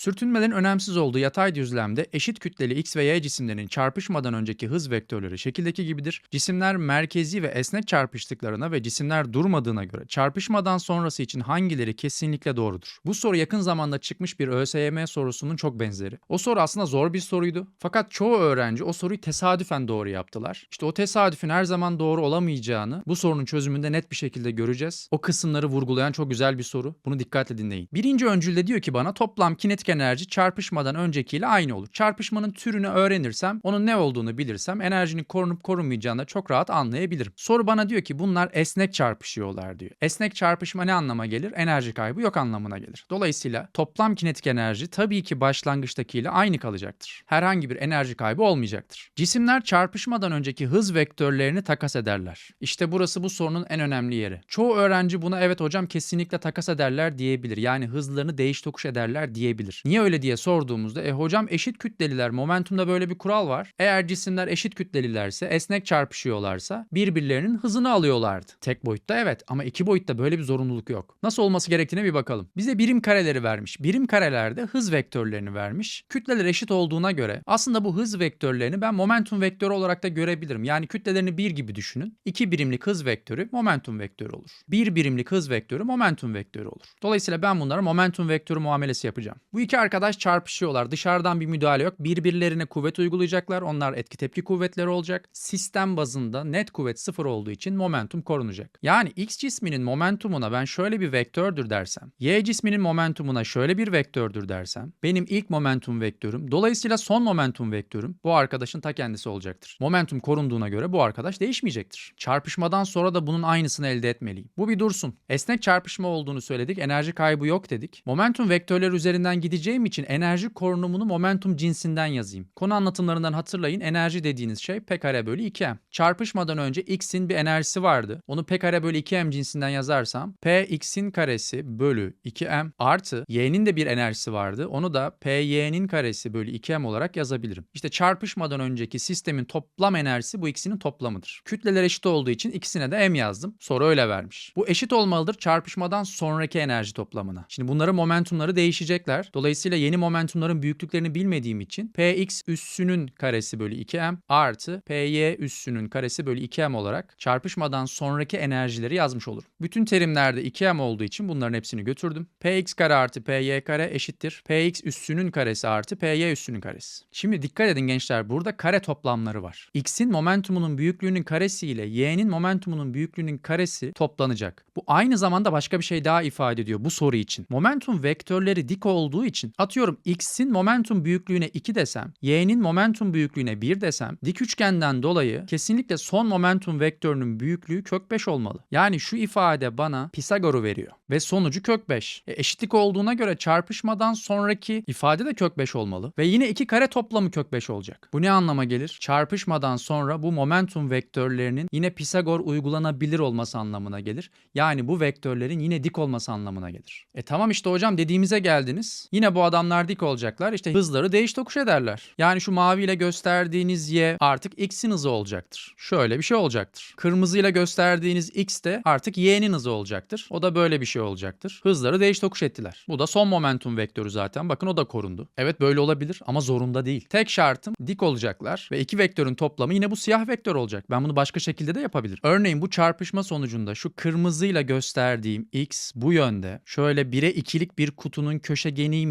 Sürtünmelerin önemsiz olduğu yatay düzlemde eşit kütleli x ve y cisimlerin çarpışmadan önceki hız vektörleri şekildeki gibidir. Cisimler merkezi ve esnek çarpıştıklarına ve cisimler durmadığına göre çarpışmadan sonrası için hangileri kesinlikle doğrudur? Bu soru yakın zamanda çıkmış bir ÖSYM sorusunun çok benzeri. O soru aslında zor bir soruydu. Fakat çoğu öğrenci o soruyu tesadüfen doğru yaptılar. İşte o tesadüfün her zaman doğru olamayacağını bu sorunun çözümünde net bir şekilde göreceğiz. O kısımları vurgulayan çok güzel bir soru. Bunu dikkatle dinleyin. Birinci öncülde diyor ki bana toplam kinetik enerji çarpışmadan öncekiyle aynı olur. Çarpışmanın türünü öğrenirsem, onun ne olduğunu bilirsem enerjinin korunup korunmayacağını çok rahat anlayabilirim. Soru bana diyor ki bunlar esnek çarpışıyorlar diyor. Esnek çarpışma ne anlama gelir? Enerji kaybı yok anlamına gelir. Dolayısıyla toplam kinetik enerji tabii ki başlangıçtakiyle aynı kalacaktır. Herhangi bir enerji kaybı olmayacaktır. Cisimler çarpışmadan önceki hız vektörlerini takas ederler. İşte burası bu sorunun en önemli yeri. Çoğu öğrenci buna evet hocam kesinlikle takas ederler diyebilir. Yani hızlarını değiş tokuş ederler diyebilir. Niye öyle diye sorduğumuzda e hocam eşit kütleliler momentumda böyle bir kural var. Eğer cisimler eşit kütlelilerse esnek çarpışıyorlarsa birbirlerinin hızını alıyorlardı. Tek boyutta evet ama iki boyutta böyle bir zorunluluk yok. Nasıl olması gerektiğine bir bakalım. Bize birim kareleri vermiş. Birim karelerde hız vektörlerini vermiş. Kütleler eşit olduğuna göre aslında bu hız vektörlerini ben momentum vektörü olarak da görebilirim. Yani kütlelerini bir gibi düşünün. İki birimlik hız vektörü momentum vektörü olur. Bir birimlik hız vektörü momentum vektörü olur. Dolayısıyla ben bunlara momentum vektörü muamelesi yapacağım. Bu iki arkadaş çarpışıyorlar. Dışarıdan bir müdahale yok. Birbirlerine kuvvet uygulayacaklar. Onlar etki tepki kuvvetleri olacak. Sistem bazında net kuvvet sıfır olduğu için momentum korunacak. Yani x cisminin momentumuna ben şöyle bir vektördür dersem, y cisminin momentumuna şöyle bir vektördür dersem, benim ilk momentum vektörüm, dolayısıyla son momentum vektörüm bu arkadaşın ta kendisi olacaktır. Momentum korunduğuna göre bu arkadaş değişmeyecektir. Çarpışmadan sonra da bunun aynısını elde etmeliyim. Bu bir dursun. Esnek çarpışma olduğunu söyledik, enerji kaybı yok dedik. Momentum vektörleri üzerinden gideceğim için enerji korunumunu momentum cinsinden yazayım. Konu anlatımlarından hatırlayın enerji dediğiniz şey p kare bölü 2m. Çarpışmadan önce x'in bir enerjisi vardı. Onu p kare bölü 2m cinsinden yazarsam p x'in karesi bölü 2m artı y'nin de bir enerjisi vardı. Onu da p y'nin karesi bölü 2m olarak yazabilirim. İşte çarpışmadan önceki sistemin toplam enerjisi bu ikisinin toplamıdır. Kütleler eşit olduğu için ikisine de m yazdım. Soru öyle vermiş. Bu eşit olmalıdır çarpışmadan sonraki enerji toplamına. Şimdi bunların momentumları değişecekler. Dolayısıyla yeni momentumların büyüklüklerini bilmediğim için px üssünün karesi bölü 2m artı py üssünün karesi bölü 2m olarak çarpışmadan sonraki enerjileri yazmış olurum. Bütün terimlerde 2m olduğu için bunların hepsini götürdüm. px kare artı py kare eşittir. px üssünün karesi artı py üssünün karesi. Şimdi dikkat edin gençler burada kare toplamları var. x'in momentumunun büyüklüğünün karesi ile y'nin momentumunun büyüklüğünün karesi toplanacak. Bu aynı zamanda başka bir şey daha ifade ediyor bu soru için. Momentum vektörleri dik olduğu için atıyorum x'in momentum büyüklüğüne 2 desem, y'nin momentum büyüklüğüne 1 desem dik üçgenden dolayı kesinlikle son momentum vektörünün büyüklüğü kök 5 olmalı. Yani şu ifade bana Pisagor'u veriyor ve sonucu kök 5. E, eşitlik olduğuna göre çarpışmadan sonraki ifade de kök 5 olmalı ve yine iki kare toplamı kök 5 olacak. Bu ne anlama gelir? Çarpışmadan sonra bu momentum vektörlerinin yine Pisagor uygulanabilir olması anlamına gelir. Yani bu vektörlerin yine dik olması anlamına gelir. E tamam işte hocam dediğimize geldiniz. Yine bu adamlar dik olacaklar. İşte hızları değiş tokuş ederler. Yani şu maviyle gösterdiğiniz y artık x'in hızı olacaktır. Şöyle bir şey olacaktır. Kırmızıyla gösterdiğiniz x de artık y'nin hızı olacaktır. O da böyle bir şey olacaktır. Hızları değiş tokuş ettiler. Bu da son momentum vektörü zaten. Bakın o da korundu. Evet böyle olabilir ama zorunda değil. Tek şartım dik olacaklar ve iki vektörün toplamı yine bu siyah vektör olacak. Ben bunu başka şekilde de yapabilirim. Örneğin bu çarpışma sonucunda şu kırmızıyla gösterdiğim x bu yönde şöyle 1'e 2'lik bir kutunun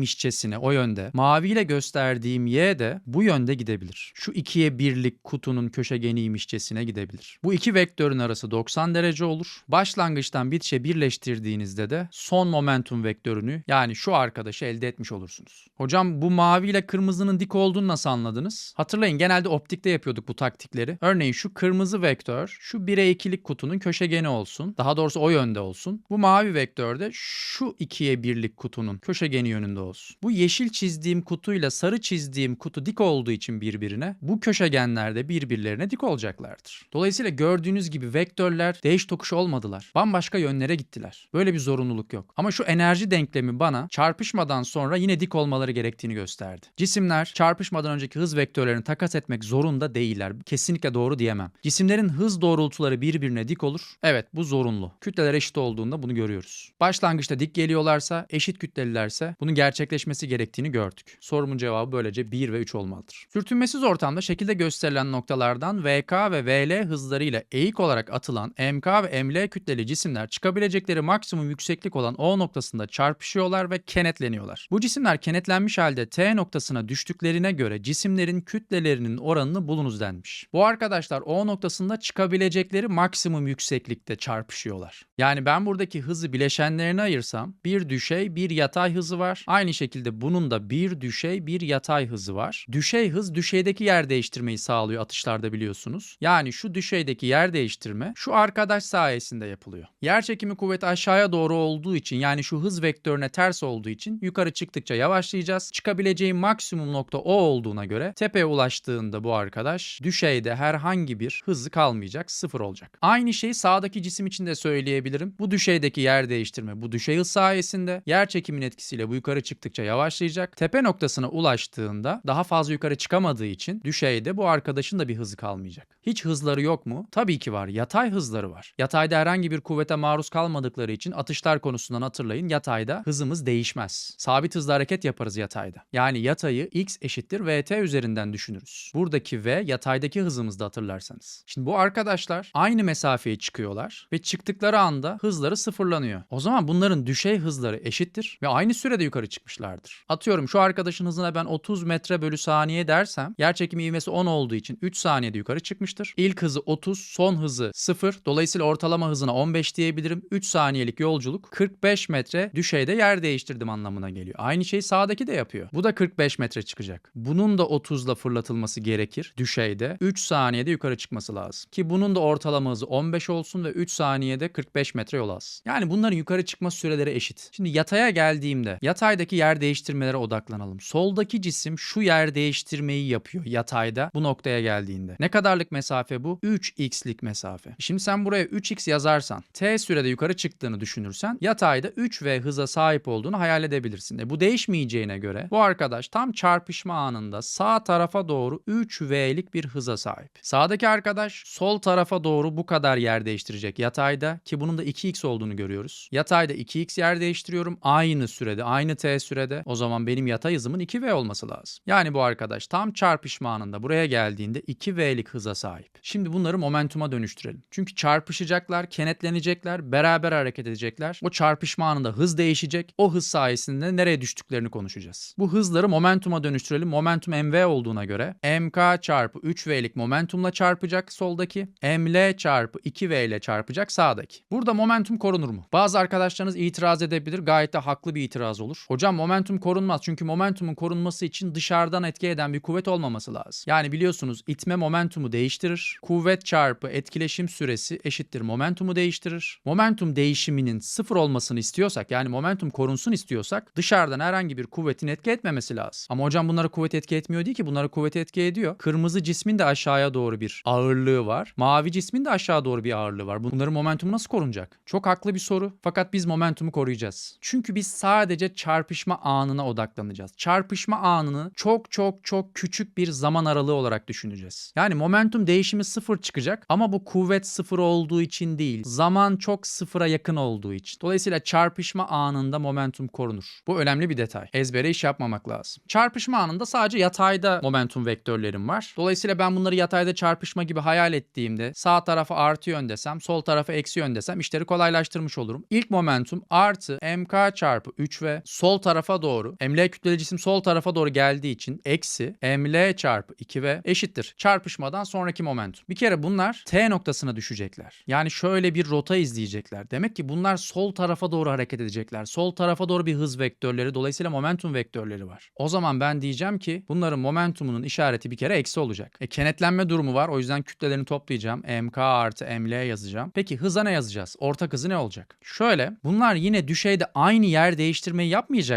köşegeniymişçesine o yönde. Maviyle gösterdiğim y de bu yönde gidebilir. Şu 2'ye 1'lik kutunun köşegeniymişçesine gidebilir. Bu iki vektörün arası 90 derece olur. Başlangıçtan bitişe birleştirdiğinizde de son momentum vektörünü yani şu arkadaşı elde etmiş olursunuz. Hocam bu mavi ile kırmızının dik olduğunu nasıl anladınız? Hatırlayın genelde optikte yapıyorduk bu taktikleri. Örneğin şu kırmızı vektör şu 1'e 2'lik kutunun köşegeni olsun. Daha doğrusu o yönde olsun. Bu mavi vektör de şu 2'ye 1'lik kutunun köşegeni yönünde olsun. Bu yeşil çizdiğim kutuyla sarı çizdiğim kutu dik olduğu için birbirine bu köşegenler de birbirlerine dik olacaklardır. Dolayısıyla gördüğünüz gibi vektörler değiş tokuş olmadılar. Bambaşka yönlere gittiler. Böyle bir zorunluluk yok. Ama şu enerji denklemi bana çarpışmadan sonra yine dik olmaları gerektiğini gösterdi. Cisimler çarpışmadan önceki hız vektörlerini takas etmek zorunda değiller. Kesinlikle doğru diyemem. Cisimlerin hız doğrultuları birbirine dik olur. Evet bu zorunlu. Kütleler eşit olduğunda bunu görüyoruz. Başlangıçta dik geliyorlarsa, eşit kütlelilerse bunun gerçekleşmesi gerektiğini gördük. Sorumun cevabı böylece 1 ve 3 olmalıdır. Sürtünmesiz ortamda şekilde gösterilen noktalardan VK ve VL hızlarıyla eğik olarak atılan MK ve ML kütleli cisimler çıkabilecekleri maksimum yükseklik olan O noktasında çarpışıyorlar ve kenetleniyorlar. Bu cisimler kenetlenmiş halde T noktasına düştüklerine göre cisimlerin kütlelerinin oranını bulunuz denmiş. Bu arkadaşlar O noktasında çıkabilecekleri maksimum yükseklikte çarpışıyorlar. Yani ben buradaki hızı bileşenlerine ayırsam bir düşey bir yatay hızı var. Aynı şekilde bunun da bir düşey bir yatay hızı var. Düşey hız düşeydeki yer değiştirmeyi sağlıyor atışlarda biliyorsunuz. Yani şu düşeydeki yer değiştirme şu arkadaş sayesinde yapılıyor. Yer çekimi kuvveti aşağıya doğru olduğu için yani şu hız vektörüne ters olduğu için yukarı çıktıkça yavaşlayacağız. Çıkabileceği maksimum nokta o olduğuna göre tepeye ulaştığında bu arkadaş düşeyde herhangi bir hızı kalmayacak, sıfır olacak. Aynı şeyi sağdaki cisim için de söyleyebilirim. Bu düşeydeki yer değiştirme bu düşey hız sayesinde yer çekimin etkisiyle bu yukarı çıktıkça yavaşlayacak. Tepe noktasına ulaştığında daha fazla yukarı çıkamadığı için düşeyde bu arkadaşın da bir hızı kalmayacak. Hiç hızları yok mu? Tabii ki var. Yatay hızları var. Yatayda herhangi bir kuvvete maruz kalmadıkları için atışlar konusundan hatırlayın. Yatayda hızımız değişmez. Sabit hızla hareket yaparız yatayda. Yani yatayı x eşittir vt üzerinden düşünürüz. Buradaki v yataydaki hızımızda hatırlarsanız. Şimdi bu arkadaşlar aynı mesafeye çıkıyorlar ve çıktıkları anda hızları sıfırlanıyor. O zaman bunların düşey hızları eşittir ve aynı sürede yukarı çıkmışlardır. Atıyorum şu arkadaşın hızına ben 30 metre bölü saniye dersem yer çekimi ivmesi 10 olduğu için 3 saniyede yukarı çıkmıştır. İlk hızı 30, son hızı 0. Dolayısıyla ortalama hızına 15 diyebilirim. 3 saniyelik yolculuk 45 metre düşeyde yer değiştirdim anlamına geliyor. Aynı şeyi sağdaki de yapıyor. Bu da 45 metre çıkacak. Bunun da 30'la fırlatılması gerekir düşeyde. 3 saniyede yukarı çıkması lazım. Ki bunun da ortalama hızı 15 olsun ve 3 saniyede 45 metre yol alsın. Yani bunların yukarı çıkma süreleri eşit. Şimdi yataya geldiğimde yataydaki yer değiştirmelere odaklanalım. Soldaki cisim şu yer değiştirmeyi yapıyor yatayda bu noktaya geldiğinde. Ne kadarlık mesafe bu? 3x'lik mesafe. Şimdi sen buraya 3x yazarsan t sürede yukarı çıktığını düşünürsen yatayda 3v hıza sahip olduğunu hayal edebilirsin. E bu değişmeyeceğine göre bu arkadaş tam çarpışma anında sağ tarafa doğru 3v'lik bir hıza sahip. Sağdaki arkadaş sol tarafa doğru bu kadar yer değiştirecek yatayda ki bunun da 2x olduğunu görüyoruz. Yatayda 2x yer değiştiriyorum aynı sürede aynı t sürede o zaman benim yatay hızımın 2v olması lazım. Yani bu arkadaş tam çarpışma anında buraya geldiğinde 2v'lik hıza sahip. Şimdi bunları momentuma dönüştürelim. Çünkü çarpışacaklar, kenetlenecekler, beraber hareket edecekler. O çarpışma anında hız değişecek. O hız sayesinde nereye düştüklerini konuşacağız. Bu hızları momentuma dönüştürelim. Momentum mv olduğuna göre mk çarpı 3v'lik momentumla çarpacak soldaki. ml çarpı 2v ile çarpacak sağdaki. Burada momentum korunur mu? Bazı arkadaşlarınız itiraz edebilir. Gayet de haklı bir itiraz olur. Hocam momentum korunmaz. Çünkü momentumun korunması için dışarıdan etki eden bir kuvvet olmaması lazım. Yani biliyorsunuz itme momentumu değiştirir. Kuvvet çarpı etkileşim süresi eşittir momentumu değiştirir. Momentum değişiminin sıfır olmasını istiyorsak yani momentum korunsun istiyorsak dışarıdan herhangi bir kuvvetin etki etmemesi lazım. Ama hocam bunlara kuvvet etki etmiyor değil ki bunlara kuvvet etki ediyor. Kırmızı cismin de aşağıya doğru bir ağırlığı var. Mavi cismin de aşağı doğru bir ağırlığı var. Bunların momentumu nasıl korunacak? Çok haklı bir soru. Fakat biz momentumu koruyacağız. Çünkü biz sadece çarpışma anına odaklanacağız. Çarpışma anını çok çok çok küçük bir zaman aralığı olarak düşüneceğiz. Yani momentum değişimi sıfır çıkacak ama bu kuvvet sıfır olduğu için değil. Zaman çok sıfıra yakın olduğu için. Dolayısıyla çarpışma anında momentum korunur. Bu önemli bir detay. Ezbere iş yapmamak lazım. Çarpışma anında sadece yatayda momentum vektörlerim var. Dolayısıyla ben bunları yatayda çarpışma gibi hayal ettiğimde sağ tarafa artı yön desem, sol tarafa eksi yön desem işleri kolaylaştırmış olurum. İlk momentum artı mk çarpı 3 ve sol tarafa doğru ml kütleli cisim sol tarafa doğru geldiği için eksi ml çarpı 2 ve eşittir. Çarpışmadan sonraki momentum. Bir kere bunlar t noktasına düşecekler. Yani şöyle bir rota izleyecekler. Demek ki bunlar sol tarafa doğru hareket edecekler. Sol tarafa doğru bir hız vektörleri dolayısıyla momentum vektörleri var. O zaman ben diyeceğim ki bunların momentumunun işareti bir kere eksi olacak. E kenetlenme durumu var. O yüzden kütlelerini toplayacağım. mk artı ml yazacağım. Peki hıza ne yazacağız? Ortak hızı ne olacak? Şöyle bunlar yine düşeyde aynı yer değiştirmeyi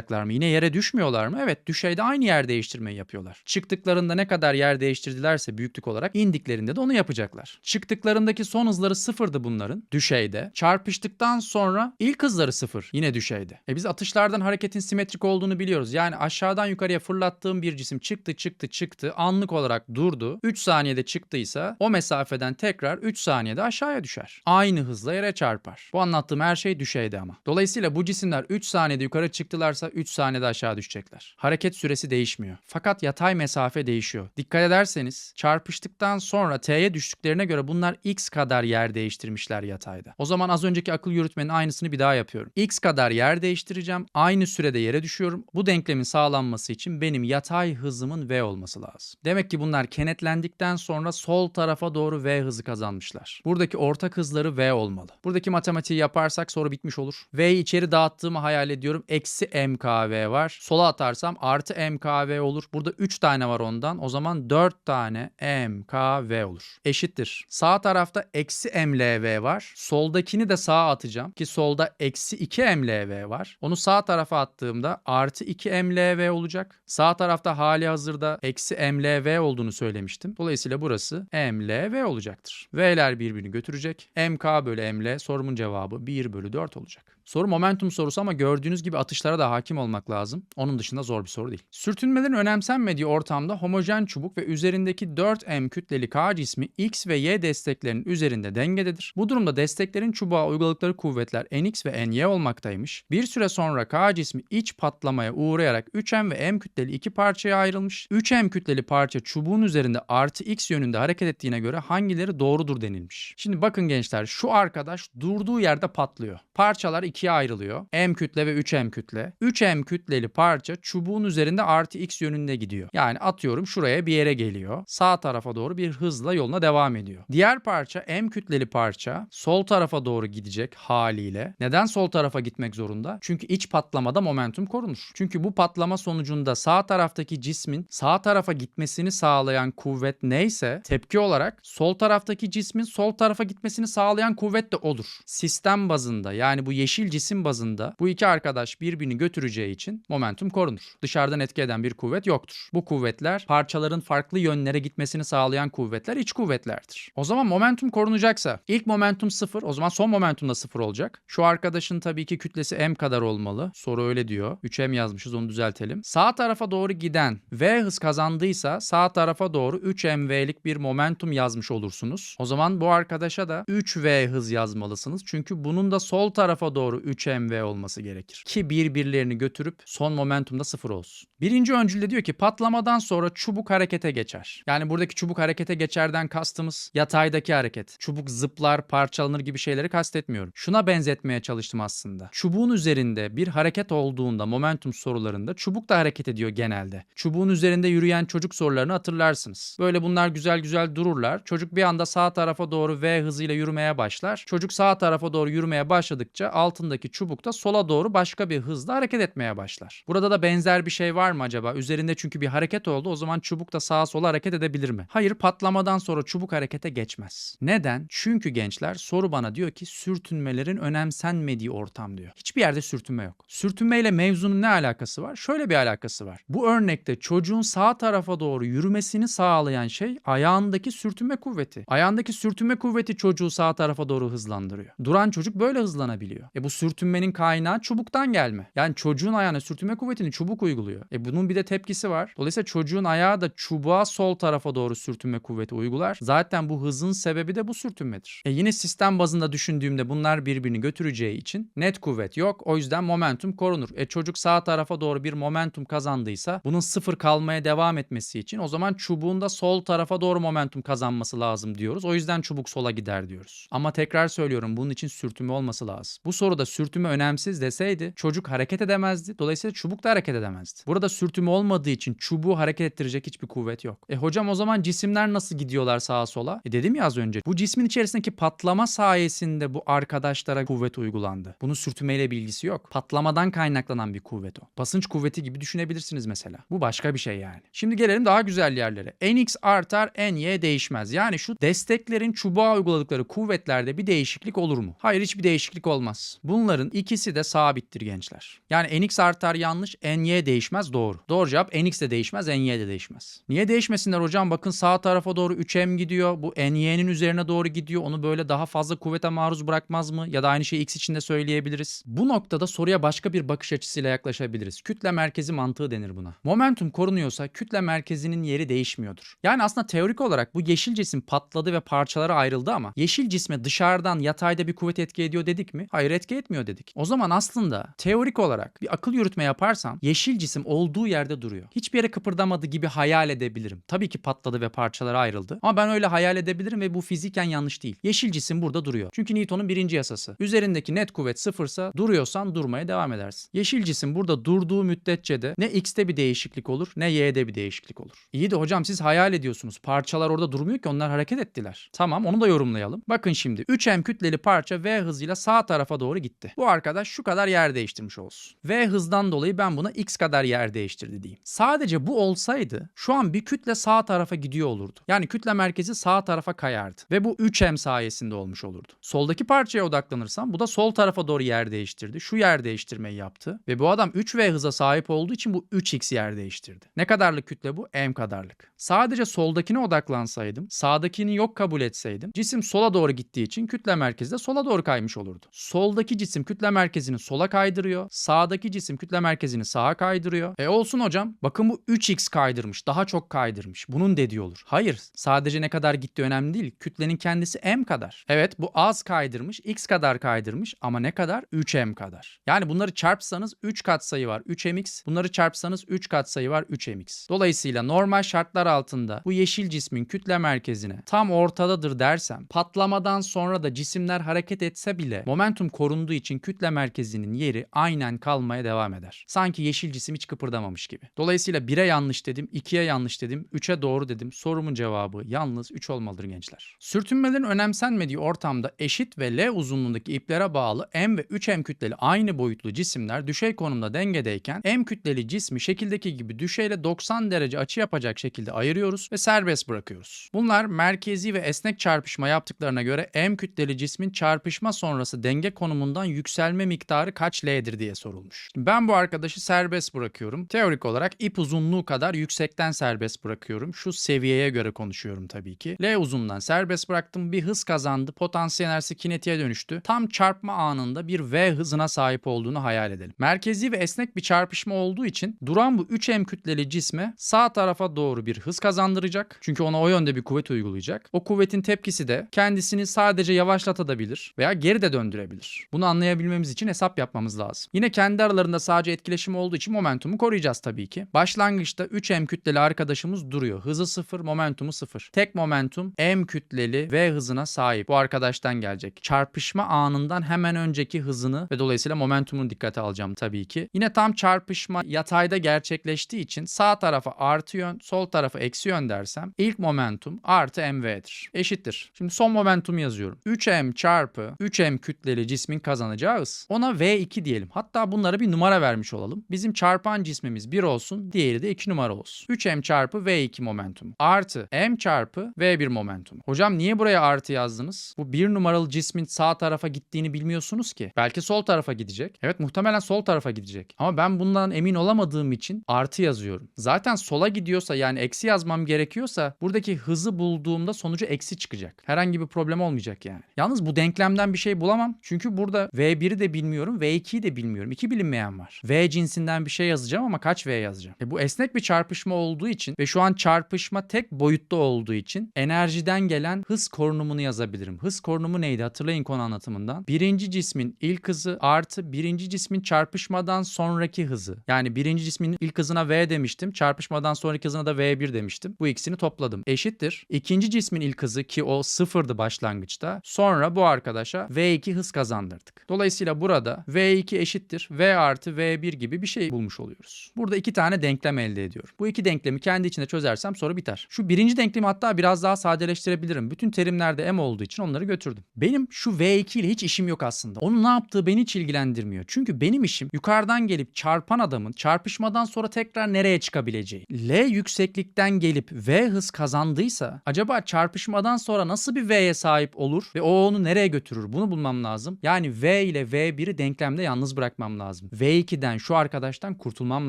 yapmayacaklar mı? Yine yere düşmüyorlar mı? Evet düşeyde aynı yer değiştirmeyi yapıyorlar. Çıktıklarında ne kadar yer değiştirdilerse büyüklük olarak indiklerinde de onu yapacaklar. Çıktıklarındaki son hızları sıfırdı bunların düşeyde. Çarpıştıktan sonra ilk hızları sıfır. Yine düşeyde. E biz atışlardan hareketin simetrik olduğunu biliyoruz. Yani aşağıdan yukarıya fırlattığım bir cisim çıktı çıktı çıktı anlık olarak durdu. 3 saniyede çıktıysa o mesafeden tekrar 3 saniyede aşağıya düşer. Aynı hızla yere çarpar. Bu anlattığım her şey düşeyde ama. Dolayısıyla bu cisimler 3 saniyede yukarı çıktılarsa 3 saniyede aşağı düşecekler. Hareket süresi değişmiyor. Fakat yatay mesafe değişiyor. Dikkat ederseniz çarpıştıktan sonra t'ye düştüklerine göre bunlar x kadar yer değiştirmişler yatayda. O zaman az önceki akıl yürütmenin aynısını bir daha yapıyorum. x kadar yer değiştireceğim. Aynı sürede yere düşüyorum. Bu denklemin sağlanması için benim yatay hızımın v olması lazım. Demek ki bunlar kenetlendikten sonra sol tarafa doğru v hızı kazanmışlar. Buradaki ortak hızları v olmalı. Buradaki matematiği yaparsak soru bitmiş olur. v'yi içeri dağıttığımı hayal ediyorum. Eksi mkv var. Sola atarsam artı mkv olur. Burada 3 tane var ondan. O zaman 4 tane mkv olur. Eşittir. Sağ tarafta eksi mlv var. Soldakini de sağa atacağım. Ki solda eksi 2 mlv var. Onu sağ tarafa attığımda artı 2 mlv olacak. Sağ tarafta hali hazırda eksi mlv olduğunu söylemiştim. Dolayısıyla burası mlv olacaktır. V'ler birbirini götürecek. mk bölü ml sorumun cevabı 1 bölü 4 olacak. Soru momentum sorusu ama gördüğünüz gibi atışlara da hakim olmak lazım. Onun dışında zor bir soru değil. Sürtünmelerin önemsenmediği ortamda homojen çubuk ve üzerindeki 4M kütleli K cismi X ve Y desteklerinin üzerinde dengededir. Bu durumda desteklerin çubuğa uyguladıkları kuvvetler Nx ve Ny olmaktaymış. Bir süre sonra K cismi iç patlamaya uğrayarak 3M ve M kütleli iki parçaya ayrılmış. 3M kütleli parça çubuğun üzerinde artı X yönünde hareket ettiğine göre hangileri doğrudur denilmiş. Şimdi bakın gençler şu arkadaş durduğu yerde patlıyor. Parçalar ikiye ayrılıyor. M kütle ve 3M kütle. 3M kütleli parça çubuğun üzerinde artı X yönünde gidiyor. Yani atıyorum şuraya bir yere geliyor. Sağ tarafa doğru bir hızla yoluna devam ediyor. Diğer parça M kütleli parça sol tarafa doğru gidecek haliyle. Neden sol tarafa gitmek zorunda? Çünkü iç patlamada momentum korunur. Çünkü bu patlama sonucunda sağ taraftaki cismin sağ tarafa gitmesini sağlayan kuvvet neyse tepki olarak sol taraftaki cismin sol tarafa gitmesini sağlayan kuvvet de odur. Sistem bazında yani bu yeşil cisim bazında bu iki arkadaş birbirini götüreceği için momentum korunur. Dışarıdan etki eden bir kuvvet yoktur. Bu kuvvetler parçaların farklı yönlere gitmesini sağlayan kuvvetler iç kuvvetlerdir. O zaman momentum korunacaksa ilk momentum sıfır o zaman son momentum da sıfır olacak. Şu arkadaşın tabii ki kütlesi m kadar olmalı. Soru öyle diyor. 3m yazmışız onu düzeltelim. Sağ tarafa doğru giden v hız kazandıysa sağ tarafa doğru 3mv'lik bir momentum yazmış olursunuz. O zaman bu arkadaşa da 3v hız yazmalısınız. Çünkü bunun da sol tarafa doğru 3mv olması gerekir. Ki birbirlerini götürüp son momentumda sıfır olsun. Birinci öncülde diyor ki patlamadan sonra çubuk harekete geçer. Yani buradaki çubuk harekete geçerden kastımız yataydaki hareket. Çubuk zıplar, parçalanır gibi şeyleri kastetmiyorum. Şuna benzetmeye çalıştım aslında. Çubuğun üzerinde bir hareket olduğunda momentum sorularında çubuk da hareket ediyor genelde. Çubuğun üzerinde yürüyen çocuk sorularını hatırlarsınız. Böyle bunlar güzel güzel dururlar. Çocuk bir anda sağ tarafa doğru V hızıyla yürümeye başlar. Çocuk sağ tarafa doğru yürümeye başladıkça altındaki çubuk da sola doğru başka bir hızla hareket etmeye başlar. Burada da benzer bir şey var mı acaba? Üzerinde çünkü bir hareket oldu. O zaman çubuk da sağa sola hareket edebilir mi? Hayır, patlamadan sonra çubuk harekete geçmez. Neden? Çünkü gençler soru bana diyor ki sürtünmelerin önemsenmediği ortam diyor. Hiçbir yerde sürtünme yok. Sürtünmeyle mevzunun ne alakası var? Şöyle bir alakası var. Bu örnekte çocuğun sağ tarafa doğru yürümesini sağlayan şey ayağındaki sürtünme kuvveti. Ayağındaki sürtünme kuvveti çocuğu sağ tarafa doğru hızlandırıyor. Duran çocuk böyle hızlanabiliyor. E bu sürtünmenin kaynağı çubuktan gelme. Yani çocuğun ayağına sürtünme kuvvetini çubuk uyguluyor. E bunun bir de tepkisi var. Dolayısıyla çocuğun ayağı da çubuğa sol tarafa doğru sürtünme kuvveti uygular. Zaten bu hızın sebebi de bu sürtünmedir. E yine sistem bazında düşündüğümde bunlar birbirini götüreceği için net kuvvet yok. O yüzden momentum korunur. E çocuk sağ tarafa doğru bir momentum kazandıysa bunun sıfır kalmaya devam etmesi için o zaman çubuğun da sol tarafa doğru momentum kazanması lazım diyoruz. O yüzden çubuk sola gider diyoruz. Ama tekrar söylüyorum bunun için sürtünme olması lazım. Bu soruda sürtünme önemsiz deseydi çocuk hareket edemezdi. Dolayısıyla çubuk da hareket edemezdi. Burada sürtünme olmadığı için çubuğu hareket ettirecek hiçbir kuvvet yok. E hocam o zaman cisimler nasıl gidiyorlar sağa sola? E dedim ya az önce. Bu cismin içerisindeki patlama sayesinde bu arkadaşlara kuvvet uygulandı. Bunun sürtünmeyle bir ilgisi yok. Patlamadan kaynaklanan bir kuvvet o. Basınç kuvveti gibi düşünebilirsiniz mesela. Bu başka bir şey yani. Şimdi gelelim daha güzel yerlere. Nx artar, Ny değişmez. Yani şu desteklerin çubuğa uyguladıkları kuvvetlerde bir değişiklik olur mu? Hayır hiçbir değişiklik olmaz. Bu Bunların ikisi de sabittir gençler. Yani nx artar yanlış, ny değişmez doğru. Doğru cevap nx de değişmez, ny de değişmez. Niye değişmesinler hocam? Bakın sağ tarafa doğru 3m gidiyor. Bu ny'nin üzerine doğru gidiyor. Onu böyle daha fazla kuvvete maruz bırakmaz mı? Ya da aynı şeyi x için de söyleyebiliriz. Bu noktada soruya başka bir bakış açısıyla yaklaşabiliriz. Kütle merkezi mantığı denir buna. Momentum korunuyorsa kütle merkezinin yeri değişmiyordur. Yani aslında teorik olarak bu yeşil cisim patladı ve parçalara ayrıldı ama yeşil cisme dışarıdan yatayda bir kuvvet etki ediyor dedik mi? Hayır etki etmiyor dedik. O zaman aslında teorik olarak bir akıl yürütme yaparsam yeşil cisim olduğu yerde duruyor. Hiçbir yere kıpırdamadı gibi hayal edebilirim. Tabii ki patladı ve parçalara ayrıldı. Ama ben öyle hayal edebilirim ve bu fiziken yanlış değil. Yeşil cisim burada duruyor. Çünkü Newton'un birinci yasası. Üzerindeki net kuvvet sıfırsa duruyorsan durmaya devam edersin. Yeşil cisim burada durduğu müddetçe de ne x'te bir değişiklik olur ne y'de bir değişiklik olur. İyi de hocam siz hayal ediyorsunuz. Parçalar orada durmuyor ki onlar hareket ettiler. Tamam onu da yorumlayalım. Bakın şimdi 3m kütleli parça v hızıyla sağ tarafa doğru gitti. Bu arkadaş şu kadar yer değiştirmiş olsun. v hızdan dolayı ben buna x kadar yer değiştirdi diyeyim. Sadece bu olsaydı şu an bir kütle sağ tarafa gidiyor olurdu. Yani kütle merkezi sağ tarafa kayardı. Ve bu 3m sayesinde olmuş olurdu. Soldaki parçaya odaklanırsam bu da sol tarafa doğru yer değiştirdi. Şu yer değiştirmeyi yaptı. Ve bu adam 3v hıza sahip olduğu için bu 3x yer değiştirdi. Ne kadarlık kütle bu? m kadarlık. Sadece soldakine odaklansaydım, sağdakini yok kabul etseydim, cisim sola doğru gittiği için kütle merkezi de sola doğru kaymış olurdu. Soldaki cisim kütle merkezini sola kaydırıyor, sağdaki cisim kütle merkezini sağa kaydırıyor. E olsun hocam, bakın bu 3x kaydırmış, daha çok kaydırmış. Bunun dediği olur. Hayır, sadece ne kadar gitti önemli değil. Kütlenin kendisi m kadar. Evet bu az kaydırmış, x kadar kaydırmış ama ne kadar? 3m kadar. Yani bunları çarpsanız 3 katsayı var 3mx, bunları çarpsanız 3 katsayı var 3mx. Dolayısıyla normal şartlar altında bu yeşil cismin kütle merkezine tam ortadadır dersem patlamadan sonra da cisimler hareket etse bile momentum korunduğu için kütle merkezinin yeri aynen kalmaya devam eder. Sanki yeşil cisim hiç kıpırdamamış gibi. Dolayısıyla 1'e yanlış dedim, 2'ye yanlış dedim, 3'e doğru dedim. Sorumun cevabı yalnız 3 olmalıdır gençler. Sürtünmelerin önemsenmediği ortamda eşit ve L uzunluğundaki iplere bağlı M ve 3M kütleli aynı boyutlu cisimler düşey konumda dengedeyken M kütleli cismi şekildeki gibi düşeyle 90 derece açı yapacak şekilde ayırıyoruz ve serbest bırakıyoruz. Bunlar merkezi ve esnek çarpışma yaptıklarına göre M kütleli cismin çarpışma sonrası denge konumundan yükselme miktarı kaç L'dir diye sorulmuş. Ben bu arkadaşı serbest bırakıyorum. Teorik olarak ip uzunluğu kadar yüksekten serbest bırakıyorum. Şu seviyeye göre konuşuyorum tabii ki. L uzunluğundan serbest bıraktım. Bir hız kazandı. Potansiyel enerjisi kinetiğe dönüştü. Tam çarpma anında bir V hızına sahip olduğunu hayal edelim. Merkezi ve esnek bir çarpışma olduğu için duran bu 3M kütleli cisme sağ tarafa doğru bir hız kazandıracak. Çünkü ona o yönde bir kuvvet uygulayacak. O kuvvetin tepkisi de kendisini sadece yavaşlatabilir veya geri de döndürebilir. Bunu anlayabilmemiz için hesap yapmamız lazım. Yine kendi aralarında sadece etkileşim olduğu için momentumu koruyacağız tabii ki. Başlangıçta 3M kütleli arkadaşımız duruyor. Hızı 0, momentumu 0. Tek momentum M kütleli V hızına sahip. Bu arkadaştan gelecek. Çarpışma anından hemen önceki hızını ve dolayısıyla momentumunu dikkate alacağım tabii ki. Yine tam çarpışma yatayda gerçekleştiği için sağ tarafa artı yön, sol tarafa eksi yön dersem ilk momentum artı mv'dir. Eşittir. Şimdi son momentum yazıyorum. 3m çarpı 3m kütleli cismin kazanacağı hız. Ona v2 diyelim. Hatta bunlara bir numara vermiş olalım. Bizim çarpan cismimiz 1 olsun, diğeri de 2 numara olsun. 3m çarpı v2 momentum artı m çarpı v1 momentum. Hocam niye buraya artı yazdınız? Bu 1 numaralı cismin sağ tarafa gittiğini bilmiyorsunuz ki. Belki sol tarafa gidecek. Evet muhtemelen sol tarafa gidecek. Ama ben bundan emin olamadığım için artı yazıyorum. Zaten sola gidiyorsa yani eksi yazmam gerekiyorsa buradaki hızı bulduğumda sonucu eksi çıkacak. Herhangi bir problem olmayacak yani. Yalnız bu denklemden bir şey bulamam. Çünkü burada V1'i de bilmiyorum, V2'yi de bilmiyorum. İki bilinmeyen var. V cinsinden bir şey yazacağım ama kaç V yazacağım? E bu esnek bir çarpışma olduğu için ve şu an çarpışma tek boyutta olduğu için enerjiden gelen hız korunumunu yazabilirim. Hız korunumu neydi hatırlayın konu anlatımından. Birinci cismin ilk hızı artı birinci cismin çarpışmadan sonraki hızı. Yani birinci cismin ilk hızına V demiştim. Çarpışmadan sonraki hızına da V1 demiştim. Bu ikisini topladım. Eşittir. İkinci cismin ilk hızı ki o sıfırdı başlangıçta. Sonra bu arkadaşa V2 hız kazandırdık. Dolayısıyla burada V2 eşittir. V artı V1 gibi bir şey bulmuş oluyoruz. Burada iki tane denklem elde ediyorum. Bu iki denklemi kendi içinde çözersem soru biter. Şu birinci denklemi hatta biraz daha sadeleştirebilirim. Bütün terimlerde M olduğu için onları götürdüm. Benim şu V2 ile hiç işim yok aslında. Onun ne yaptığı beni hiç ilgilendirmiyor. Çünkü benim işim yukarıdan gelip çarpan adamın çarpışmadan sonra tekrar nereye çıkabileceği. L yükseklikten gelip V hız kazandıysa acaba çarpışmadan sonra nasıl bir V'ye sahip olur ve o onu nereye götürür? Bunu bulmam lazım. Yani V ile V1'i denklemde yalnız bırakmam lazım. V2'den şu arkadaştan kurtulmam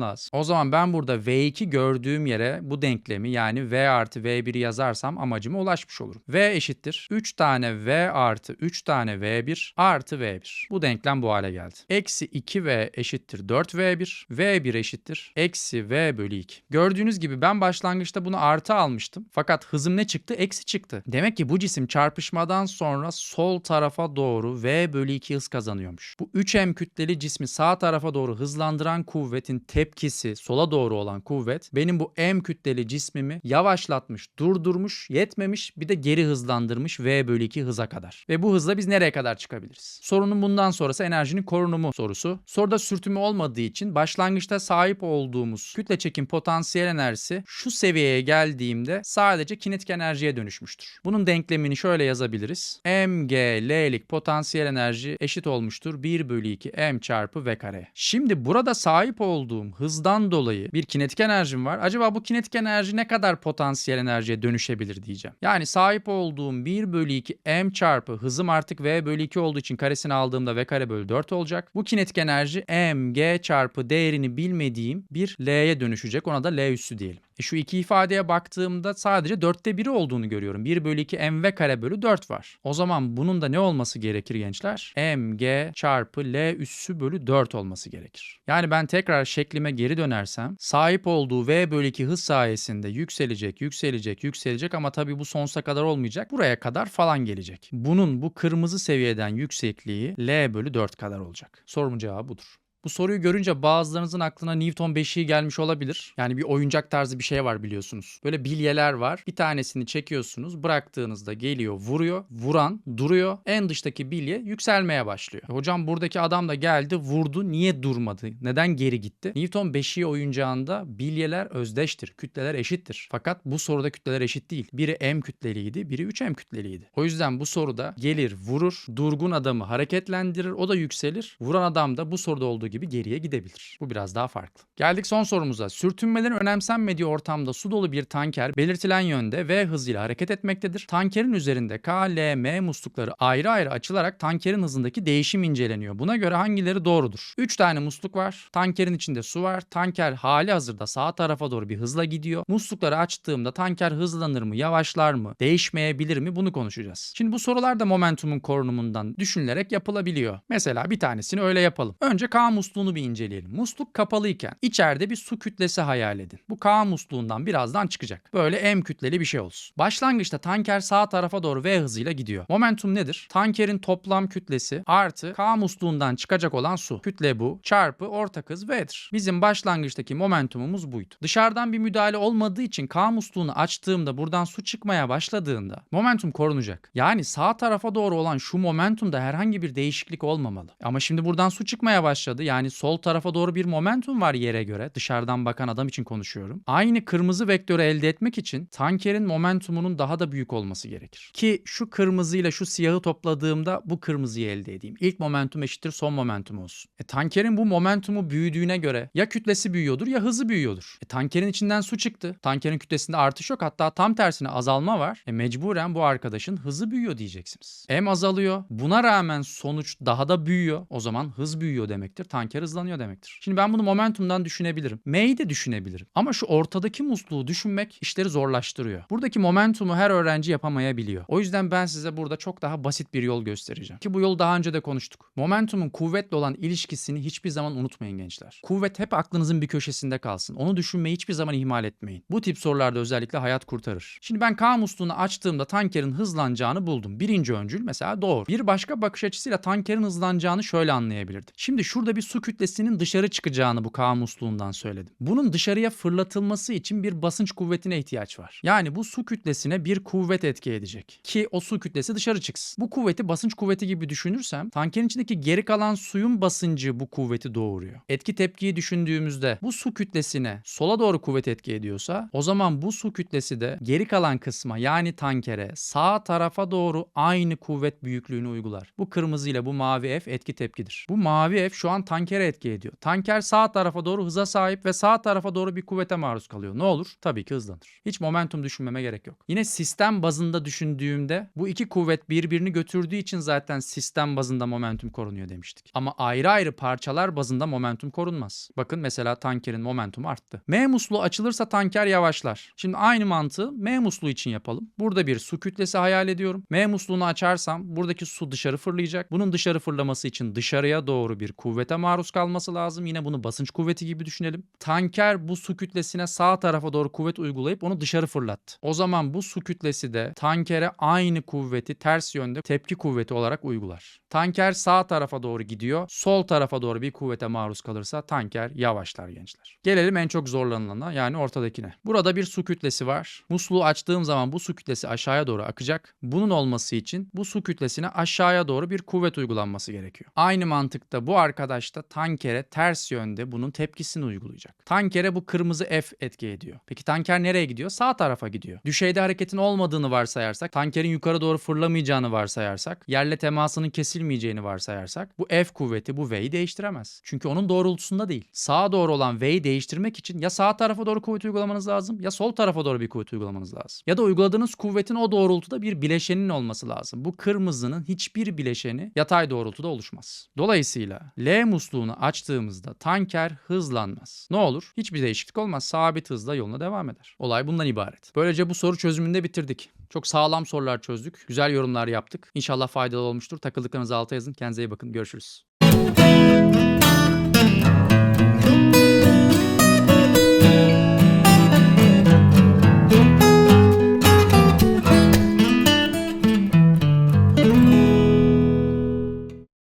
lazım. O zaman ben burada V2 gördüğüm yere bu denklemi yani V artı V1'i yazarsam amacıma ulaşmış olurum. V eşittir. 3 tane V artı 3 tane V1 artı V1. Bu denklem bu hale geldi. Eksi 2V eşittir 4V1. V1 eşittir. Eksi V bölü 2. Gördüğünüz gibi ben başlangıçta bunu artı almıştım. Fakat hızım ne çıktı? Eksi çıktı. Demek ki bu cisim çarpışmadan sonra sol tarafa doğru V bölü 2 hız kazanıyormuş. Bu 3M kütleli cismi sağ tarafa doğru hızlandıran kuvvetin tepkisi sola doğru olan kuvvet benim bu M kütleli cismimi yavaşlatmış, durdurmuş, yetmemiş bir de geri hızlandırmış V bölü 2 hıza kadar. Ve bu hızla biz nereye kadar çıkabiliriz? Sorunun bundan sonrası enerjinin korunumu sorusu. Soruda sürtünme olmadığı için başlangıçta sahip olduğumuz kütle çekim potansiyel enerjisi şu seviyeye geldiğimde sadece kinetik enerjiye dönüşmüştür. Bunun denklemini şöyle yazabiliriz. mgL'lik potansiyel enerji eşit olmuştur 1 bölü 2 m çarpı v kare. Şimdi burada sahip olduğum hızdan dolayı bir kinetik enerjim var. Acaba bu kinetik enerji ne kadar potansiyel enerjiye dönüşebilir diyeceğim. Yani sahip olduğum 1 bölü 2 m çarpı hızım artık v bölü 2 olduğu için karesini aldığımda v kare bölü 4 olacak. Bu kinetik enerji mg çarpı değerini bilmediğim bir l'ye dönüşecek. Ona da l üssü diyelim. E şu iki ifadeye baktığımda sadece dörtte biri olduğunu görüyorum. 1 bölü 2 mv kare bölü 4 var. O zaman bunun da ne olması gerekir gençler? mg çarpı l üssü bölü 4 olması gerekir. Yani ben tekrar şeklime geri dönersem sahip olduğu v bölü 2 hız sayesinde yükselecek, yükselecek, yükselecek ama tabii bu sonsuza kadar olmayacak. Buraya kadar falan gelecek. Bunun bu kırmızı seviyeden yüksekliği l bölü 4 kadar olacak. Sorumun cevabı budur. Bu soruyu görünce bazılarınızın aklına Newton beşiği gelmiş olabilir. Yani bir oyuncak tarzı bir şey var biliyorsunuz. Böyle bilyeler var. Bir tanesini çekiyorsunuz. Bıraktığınızda geliyor, vuruyor. Vuran duruyor. En dıştaki bilye yükselmeye başlıyor. Hocam buradaki adam da geldi, vurdu. Niye durmadı? Neden geri gitti? Newton beşiği oyuncağında bilyeler özdeştir. Kütleler eşittir. Fakat bu soruda kütleler eşit değil. Biri m kütleliydi, biri 3m kütleliydi. O yüzden bu soruda gelir, vurur, durgun adamı hareketlendirir, o da yükselir. Vuran adam da bu soruda olduğu gibi geriye gidebilir. Bu biraz daha farklı. Geldik son sorumuza. Sürtünmelerin önemsenmediği ortamda su dolu bir tanker belirtilen yönde V hızıyla hareket etmektedir. Tankerin üzerinde K, L, M muslukları ayrı ayrı açılarak tankerin hızındaki değişim inceleniyor. Buna göre hangileri doğrudur? 3 tane musluk var. Tankerin içinde su var. Tanker hali hazırda sağ tarafa doğru bir hızla gidiyor. Muslukları açtığımda tanker hızlanır mı, yavaşlar mı, değişmeyebilir mi bunu konuşacağız. Şimdi bu sorular da momentumun korunumundan düşünülerek yapılabiliyor. Mesela bir tanesini öyle yapalım. Önce K musluğunu bir inceleyelim. Musluk kapalıyken içeride bir su kütlesi hayal edin. Bu K musluğundan birazdan çıkacak. Böyle M kütleli bir şey olsun. Başlangıçta tanker sağ tarafa doğru V hızıyla gidiyor. Momentum nedir? Tankerin toplam kütlesi artı K musluğundan çıkacak olan su. Kütle bu çarpı ortak hız V'dir. Bizim başlangıçtaki momentumumuz buydu. Dışarıdan bir müdahale olmadığı için K musluğunu açtığımda buradan su çıkmaya başladığında momentum korunacak. Yani sağ tarafa doğru olan şu momentumda herhangi bir değişiklik olmamalı. Ama şimdi buradan su çıkmaya başladı. Yani sol tarafa doğru bir momentum var yere göre. Dışarıdan bakan adam için konuşuyorum. Aynı kırmızı vektörü elde etmek için tankerin momentumunun daha da büyük olması gerekir. Ki şu kırmızıyla şu siyahı topladığımda bu kırmızıyı elde edeyim. İlk momentum eşittir son momentum olsun. E tankerin bu momentumu büyüdüğüne göre ya kütlesi büyüyordur ya hızı büyüyordur. E tankerin içinden su çıktı. Tankerin kütlesinde artış yok hatta tam tersine azalma var. E mecburen bu arkadaşın hızı büyüyor diyeceksiniz. M azalıyor. Buna rağmen sonuç daha da büyüyor. O zaman hız büyüyor demektir. Tanker hızlanıyor demektir. Şimdi ben bunu momentumdan düşünebilirim. M'yi de düşünebilirim. Ama şu ortadaki musluğu düşünmek işleri zorlaştırıyor. Buradaki momentumu her öğrenci yapamayabiliyor. O yüzden ben size burada çok daha basit bir yol göstereceğim. Ki bu yolu daha önce de konuştuk. Momentumun kuvvetle olan ilişkisini hiçbir zaman unutmayın gençler. Kuvvet hep aklınızın bir köşesinde kalsın. Onu düşünmeyi hiçbir zaman ihmal etmeyin. Bu tip sorularda özellikle hayat kurtarır. Şimdi ben K musluğunu açtığımda tankerin hızlanacağını buldum. Birinci öncül mesela doğru. Bir başka bakış açısıyla tankerin hızlanacağını şöyle anlayabilirdim. Şimdi şurada bir su kütlesinin dışarı çıkacağını bu K musluğundan söyledim. Bunun dışarıya fırlatılması için bir basınç kuvvetine ihtiyaç var. Yani bu su kütlesine bir kuvvet etki edecek. Ki o su kütlesi dışarı çıksın. Bu kuvveti basınç kuvveti gibi düşünürsem tankerin içindeki geri kalan suyun basıncı bu kuvveti doğuruyor. Etki tepkiyi düşündüğümüzde bu su kütlesine sola doğru kuvvet etki ediyorsa o zaman bu su kütlesi de geri kalan kısma yani tankere sağ tarafa doğru aynı kuvvet büyüklüğünü uygular. Bu kırmızı ile bu mavi F etki tepkidir. Bu mavi F şu an tankere etki ediyor. Tanker sağ tarafa doğru hıza sahip ve sağ tarafa doğru bir kuvvete maruz kalıyor. Ne olur? Tabii ki hızlanır. Hiç momentum düşünmeme gerek yok. Yine sistem bazında düşündüğümde bu iki kuvvet birbirini götürdüğü için zaten sistem bazında momentum korunuyor demiştik. Ama ayrı ayrı parçalar bazında momentum korunmaz. Bakın mesela tankerin momentumu arttı. M musluğu açılırsa tanker yavaşlar. Şimdi aynı mantığı M musluğu için yapalım. Burada bir su kütlesi hayal ediyorum. M musluğunu açarsam buradaki su dışarı fırlayacak. Bunun dışarı fırlaması için dışarıya doğru bir kuvvete maruz kalması lazım. Yine bunu basınç kuvveti gibi düşünelim. Tanker bu su kütlesine sağ tarafa doğru kuvvet uygulayıp onu dışarı fırlattı. O zaman bu su kütlesi de tankere aynı kuvveti ters yönde tepki kuvveti olarak uygular. Tanker sağ tarafa doğru gidiyor. Sol tarafa doğru bir kuvvete maruz kalırsa tanker yavaşlar gençler. Gelelim en çok zorlanılana yani ortadakine. Burada bir su kütlesi var. Musluğu açtığım zaman bu su kütlesi aşağıya doğru akacak. Bunun olması için bu su kütlesine aşağıya doğru bir kuvvet uygulanması gerekiyor. Aynı mantıkta bu arkadaş da tankere ters yönde bunun tepkisini uygulayacak. Tankere bu kırmızı F etki ediyor. Peki tanker nereye gidiyor? Sağ tarafa gidiyor. Düşeyde hareketin olmadığını varsayarsak, tankerin yukarı doğru fırlamayacağını varsayarsak, yerle temasının kesilmeyeceğini varsayarsak bu F kuvveti bu V'yi değiştiremez. Çünkü onun doğrultusunda değil. Sağa doğru olan V'yi değiştirmek için ya sağ tarafa doğru kuvvet uygulamanız lazım ya sol tarafa doğru bir kuvvet uygulamanız lazım. Ya da uyguladığınız kuvvetin o doğrultuda bir bileşenin olması lazım. Bu kırmızının hiçbir bileşeni yatay doğrultuda oluşmaz. Dolayısıyla L musluğunu açtığımızda tanker hızlanmaz. Ne olur? Hiçbir değişiklik olmaz. Sabit hızla yoluna devam eder. Olay bundan ibaret. Böylece bu soru çözümünde bitirdik. Çok sağlam sorular çözdük. Güzel yorumlar yaptık. İnşallah faydalı olmuştur. Takıldıklarınızı alta yazın. Kendinize iyi bakın. Görüşürüz.